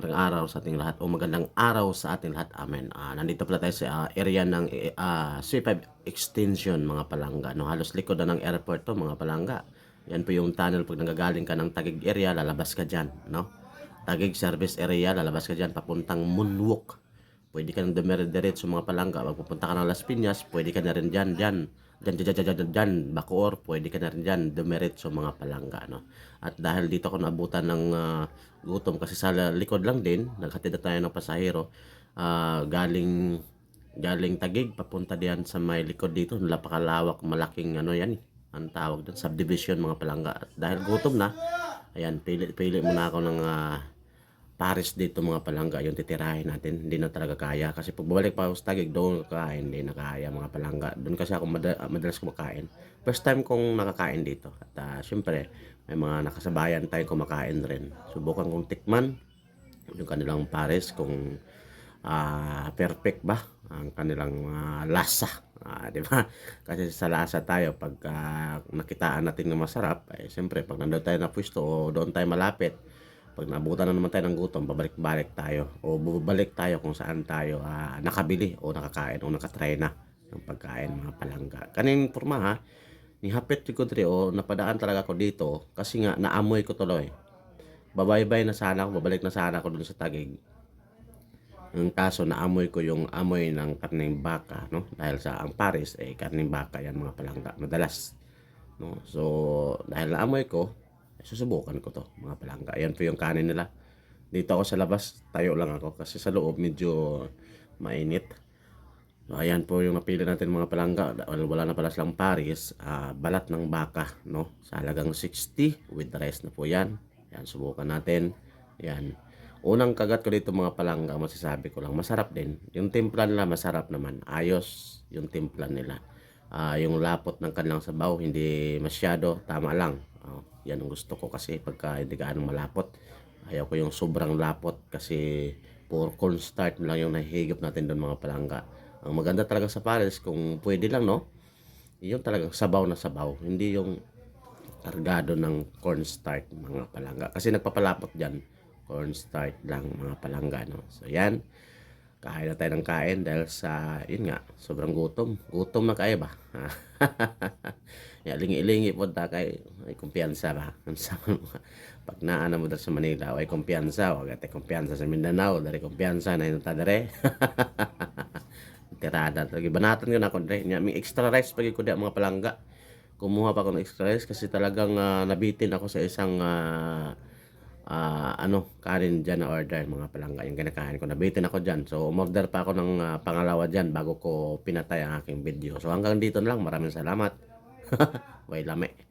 Magandang araw sa ating lahat o magandang araw sa ating lahat. Amen. Ah, nandito pala tayo sa ah, area ng ah, C5 extension mga palangga. No, halos likod na ng airport to mga palangga. Yan po yung tunnel pag nagagaling ka ng Tagig area, lalabas ka diyan, no? Tagig service area, lalabas ka diyan papuntang Moonwalk. Pwede ka nang dumire-diretso mga palangga. Pag pupunta ka ng Las Piñas, pwede ka na rin diyan, diyan. Diyan, diyan, diyan, diyan, diyan, Bacoor, pwede ka na rin diyan, dumiretso mga palangga, no? At dahil dito ako naabutan ng ah, gutom kasi sa likod lang din, naghatid na tayo ng pasahero, ah, galing galing Tagig papunta diyan sa may likod dito, napakalawak, malaking ano yan, eh, ang tawag doon, subdivision mga palangga. At dahil gutom na, ayan, pili, pili muna ako ng ah, Paris dito mga palangga yung titirahin natin. Hindi na talaga kaya. Kasi pag bumalik pa ako sa Taguig doon kakain. Hindi na kaya mga palangga. Doon kasi ako mada- madalas kumakain. First time kong nakakain dito. At ah, syempre may mga nakasabayan tayong kumakain rin. Subukan kong tikman yung kanilang Paris kung ah, perfect ba ang kanilang ah, lasa. Ah, di ba? Kasi sa lasa tayo pag ah, nakitaan natin na masarap, eh siyempre pag nandoon tayo na pwesto o doon tayo malapit, pag nabutan na naman tayo ng gutom, babalik-balik tayo o bubalik tayo kung saan tayo ah, nakabili o nakakain o nakatry na ng pagkain mga palangga. Kaning forma ha, ni hapit dre o napadaan talaga ako dito kasi nga naamoy ko tuloy. Babaybay na sana ako, babalik na sana ako dun sa tagig. Ang kaso naamoy ko yung amoy ng karning baka, no? Dahil sa ang Paris eh karning baka yan mga palangga, madalas. No? So dahil naamoy ko, susubukan ko to mga palangga. Ayan po yung kanin nila. Dito ako sa labas, tayo lang ako kasi sa loob medyo mainit. So, ayan po yung napili natin mga palangga. Wala na pala silang Paris. ah, balat ng baka, no? Sa halagang 60 with the rest na po yan. Yan, subukan natin. Yan. Unang kagat ko dito mga palangga, masasabi ko lang, masarap din. Yung timpla nila masarap naman. Ayos yung timpla nila. Ah, yung lapot ng kanilang sabaw, hindi masyado, tama lang. Oh, yan ang gusto ko kasi pagka hindi gaano malapot. Ayaw ko yung sobrang lapot kasi puro cornstarch lang yung nahihigop natin doon mga palangga. Ang maganda talaga sa Paris kung pwede lang no, yung talagang sabaw na sabaw, hindi yung kargado ng cornstarch mga palangga. Kasi nagpapalapot dyan, cornstarch lang mga palangga no. So yan, kain na tayo ng kain dahil sa, yun nga, sobrang gutom. Gutom na kayo ba? ya, lingi-lingi po ta kay ay kumpiyansa ba? Mo. Pag naana mo dito sa Manila, ay kumpiyansa. Wag ate kumpiyansa sa Mindanao. Dari kumpiyansa na yun ta dere. Tirada. Lagi banatan ko na dere. Nya, may extra rice pag ko mga palangga. Kumuha pa ako ng extra rice kasi talagang ah, nabitin ako sa isang ah, ah, ano, kanin dyan na order, mga palangga, yung kinakain ko. Nabitin ako dyan. So, umorder pa ako ng ah, pangalawa dyan bago ko pinatay ang aking video. So, hanggang dito na lang. Maraming salamat. Way lame.